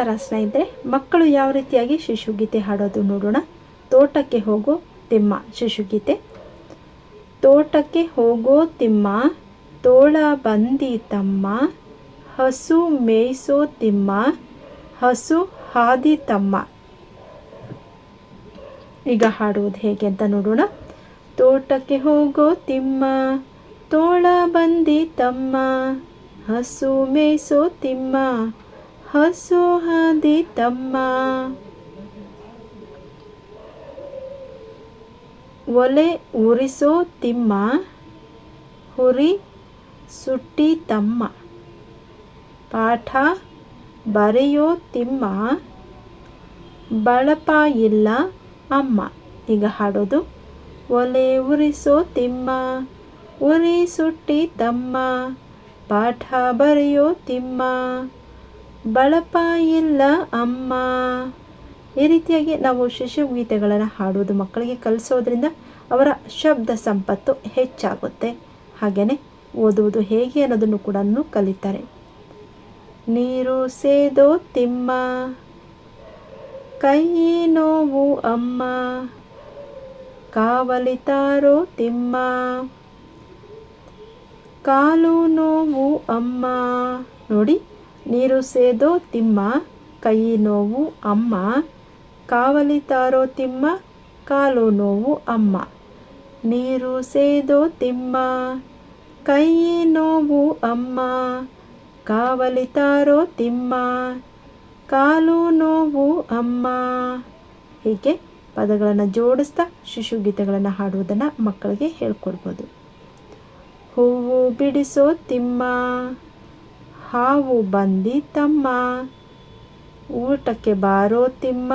ನಮಸ್ಕಾರ ಸ್ನೇಹಿತರೆ, ಮಕ್ಕಳು ಯಾವ ರೀತಿಯಾಗಿ ಶಿಶುಗೀತೆ ಹಾಡೋದು ನೋಡೋಣ. ತೋಟಕ್ಕೆ ಹೋಗೋ ತಿಮ್ಮ, ಶಿಶುಗೀತೆ. ತೋಟಕ್ಕೆ ಹೋಗೋ ತಿಮ್ಮ, ತೋಳ ಬಂದಿ ತಮ್ಮ, ಹಸು ಮೇಯಿಸೋ ತಿಮ್ಮ, ಹಸು ಹಾದಿ ತಮ್ಮ. ಈಗ ಹಾಡುವುದು ಹೇಗೆ ಅಂತ ನೋಡೋಣ. ತೋಟಕ್ಕೆ ಹೋಗೋ ತಿಮ್ಮ, ತೋಳ ಬಂದಿ ತಮ್ಮ, ಹಸು ಮೇಯಿಸೋ ತಿಮ್ಮ ಹಸು ಹಾದಿ ತಮ್ಮ ಒಲೆ ಉರಿಸೋ ತಿಮ್ಮ, ಹುರಿ ಸುಟ್ಟಿ ತಮ್ಮ. ಪಾಠ ಬರೆಯೋ ತಿಮ್ಮ ಬಳಪ ಇಲ್ಲ ಅಮ್ಮ. ಈಗ ಹಾಡೋದು. ಒಲೆ ಉರಿಸೋ ತಿಮ್ಮ, ಉರಿ ಸುಟ್ಟಿ ತಮ್ಮ. ಪಾಠ ಬರೆಯೋ ತಿಮ್ಮ ಬಳಪ ಇಲ್ಲ ಅಮ್ಮ. ಈ ರೀತಿಯಾಗಿ ನಾವು ಶಿಶು ಗೀತೆಗಳನ್ನು ಹಾಡುವುದು ಮಕ್ಕಳಿಗೆ ಕಲಿಸೋದ್ರಿಂದ ಅವರ ಶಬ್ದ ಸಂಪತ್ತು ಹೆಚ್ಚಾಗುತ್ತೆ. ಹಾಗೆಯೇ ಓದುವುದು ಹೇಗೆ ಅನ್ನೋದನ್ನು ಕೂಡ ಕಲಿತಾರೆ. ನೀರು ಸೇದೋ ತಿಮ್ಮ, ಕೈ ನೋವು ಅಮ್ಮ ಕಾವಲಿತಾರೋ ತಿಮ್ಮ, ಕಾಲು ನೋವು ಅಮ್ಮ. ನೋಡಿ ನೀರು ಸೇದೋ ತಿಮ್ಮ, ಕೈ ನೋವು ಅಮ್ಮ, ಕಾವಲಿ ತಾರೋ ತಿಮ್ಮ, ಕಾಲು ನೋವು ಅಮ್ಮ. ನೀರು ಸೇದೋ ತಿಮ್ಮ, ಕೈ ನೋವು ಅಮ್ಮ, ಕಾವಲಿ ತಾರೋ ತಿಮ್ಮ, ಕಾಲು ನೋವು ಅಮ್ಮ. ಹೀಗೆ ಪದಗಳನ್ನು ಜೋಡಿಸ್ತಾ ಶಿಶು ಗೀತೆಗಳನ್ನು ಹಾಡುವುದನ್ನು ಮಕ್ಕಳಿಗೆ ಹೇಳ್ಕೊಡ್ಬೋದು. ಹೂವು ಬಿಡಿಸೋ ತಿಮ್ಮ ಹಾವು ಬಂದಿತಮ್ಮ ಊಟಕ್ಕೆ ಬಾರೋ ತಿಮ್ಮ.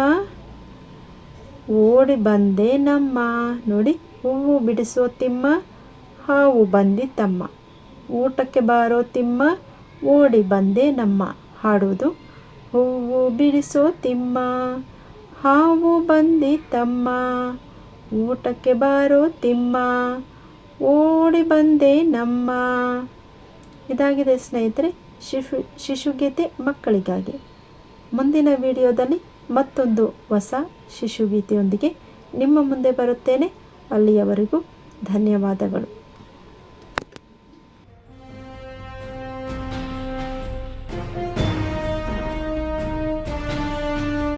ಓಡಿ ಬಂದೆ ನಮ್ಮ. ನೋಡಿ, ಹೂವು ಬಿಡಿಸೋ ತಿಮ್ಮ. ಹಾವು ಬಂದಿತಮ್ಮ ಊಟಕ್ಕೆ ಬಾರೋ ತಿಮ್ಮ. ಓಡಿ ಬಂದೆ ನಮ್ಮ. ಹಾಡೋದು ಹೂವು ಬಿಡಿಸೋ ತಿಮ್ಮ. ಹಾವು ಬಂದಿತಮ್ಮ ಊಟಕ್ಕೆ ಬಾರೋ ತಿಮ್ಮ. ಓಡಿ ಬಂದೆ ನಮ್ಮ. ಇದಾಗಿದೆ ಸ್ನೇಹಿತರೆ ಶಿಶು ಶಿಶುಗೀತೆ ಮಕ್ಕಳಿಗಾಗಿ. ಮುಂದಿನ ವಿಡಿಯೋದಲ್ಲಿ ಮತ್ತೊಂದು ಹೊಸ ಶಿಶುಗೀತೆಯೊಂದಿಗೆ ನಿಮ್ಮ ಮುಂದೆ ಬರುತ್ತೇನೆ. ಅಲ್ಲಿಯವರೆಗೂ ಧನ್ಯವಾದಗಳು.